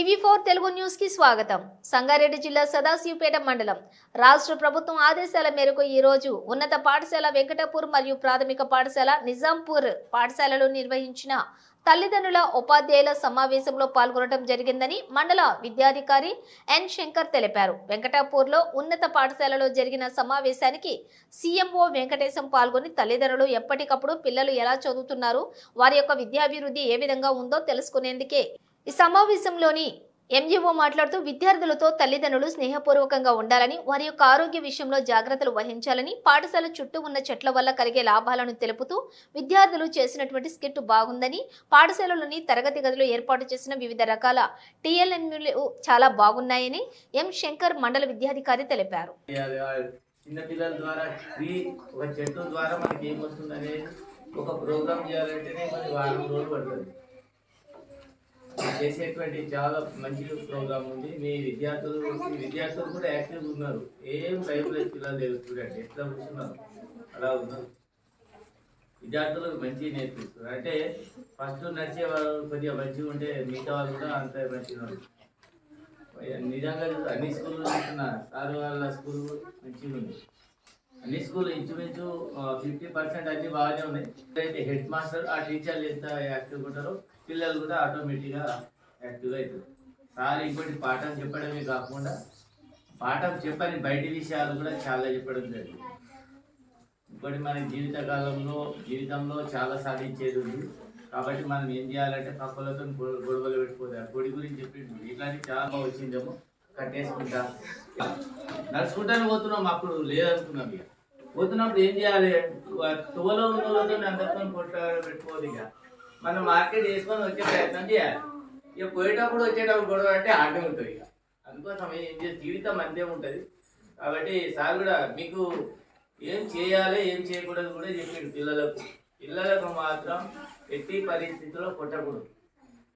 TV four Telugu న్యూస్కి స్వాగతం. సంగారెడ్డి జిల్లా సదాశివపేట మండలం. రాష్ట్ర ప్రభుత్వం ఆదేశాల మేరకు ఈ రోజు ఉన్నత పాఠశాల వెంకటపూర్ మరియు ప్రాథమిక పాఠశాల నిజాంపూర్ పాఠశాలలో నిర్వహించిన తల్లిదండ్రుల ఉపాధ్యాయుల సమావేశంలో పాల్గొనడం జరిగిందని మండల విద్యాధికారి ఎన్ శంకర్ తెలిపారు. వెంకటాపూర్లో ఉన్నత పాఠశాలలో జరిగిన సమావేశానికి సీఎంఓ వెంకటేశం పాల్గొని తల్లిదండ్రులు ఎప్పటికప్పుడు పిల్లలు ఎలా చదువుతున్నారు వారి యొక్క విద్యాభివృద్ధి ఏ విధంగా ఉందో తెలుసుకునేందుకే ఈ సమావేశంలోని ఎంఈఓ మాట్లాడుతూ విద్యార్థులతో తల్లిదండ్రులు స్నేహపూర్వకంగా ఉండాలని వారి యొక్క ఆరోగ్య విషయంలో జాగ్రత్తలు వహించాలని పాఠశాల చుట్టూ ఉన్న చెట్ల వల్ల కలిగే లాభాలను తెలుపుతూ విద్యార్థులు చేసినటువంటి స్కిట్ బాగుందని పాఠశాలలోని తరగతి గదిలో ఏర్పాటు చేసిన వివిధ రకాల టీఎల్ఎంలు చాలా బాగున్నాయని ఎం శంకర్ మండల విద్యాధికారి తెలిపారు. చిన్న పిల్లల ద్వారా ఒక చెట్టు ద్వారా మనకి అనేది ఒక ప్రోగ్రామ్ చేయాలంటేనే మరి వారం రోజులు పడుతుంది. చేసేటువంటి చాలా మంచి ప్రోగ్రామ్ ఉంది. మీ విద్యార్థులు విద్యార్థులు కూడా యాక్టివ్ ఉన్నారు. ఏం లైఫ్లో పిల్లలు లేదు స్టూడెంట్ ఎట్లా కూర్చున్నారు? అలా ఉన్నారు. విద్యార్థులకు మంచి నేర్పిస్తున్నారు అంటే ఫస్ట్ నడిచే వాళ్ళు కొద్దిగా మంచిగా ఉంటే మిగతా వాళ్ళు కూడా అంత మంచిగా ఉంటుంది నిజంగా అన్ని స్కూల్లో చూస్తున్నా సార్ వాళ్ళ స్కూల్ మంచిగా ఉంది. అన్ని స్కూల్ ఇంచుమించు ఫిఫ్టీ పర్సెంట్ అన్ని బాగానే ఉన్నాయి. అయితే హెడ్ మాస్టర్ ఆ టీచర్లు ఎంత యాక్టివ్గా ఉంటారో పిల్లలు కూడా ఆటోమేటిక్గా యాక్టివ్గా అవుతారు సార్ ఇంకోటి పాఠం చెప్పడమే కాకుండా పాఠం చెప్పని బయటి విషయాలు కూడా చాలా చెప్పడం జరిగింది. ఇంకోటి మన జీవిత కాలంలో జీవితంలో చాలా సాధించేది ఉంది. కాబట్టి మనం ఏం చేయాలంటే పక్కలతో గొడవలు పెట్టుకోవాలి. కొడి గురించి చెప్పిండు. ఇట్లాంటి చాలా వచ్చిందేమో. కట్టేసుకుంటా. నడుచుకుంటానే పోతున్నాం అప్పుడు లేదనుకున్నాం ఇక. పోతున్నప్పుడు ఏం చేయాలి? తువలో ఉన్న వాళ్ళతో అందరితో కొట్ట పెట్టుకోవాలి ఇక. మనం మార్కెట్ చేసుకొని వచ్చే ప్రయత్నం చేయాలి. ఇక పోయేటప్పుడు వచ్చేటప్పుడు గొడవ అంటే ఆటం ఉంటుంది ఇక. అందుకోసం ఏం చేసి జీవితం అంతే ఉంటుంది. కాబట్టి సార్ కూడా మీకు ఏం చేయాలి ఏం చేయకూడదు కూడా చెప్పిండు పిల్లలకు. పిల్లలకు మాత్రం ఎట్టి పరిస్థితుల్లో కొట్టకూడదు.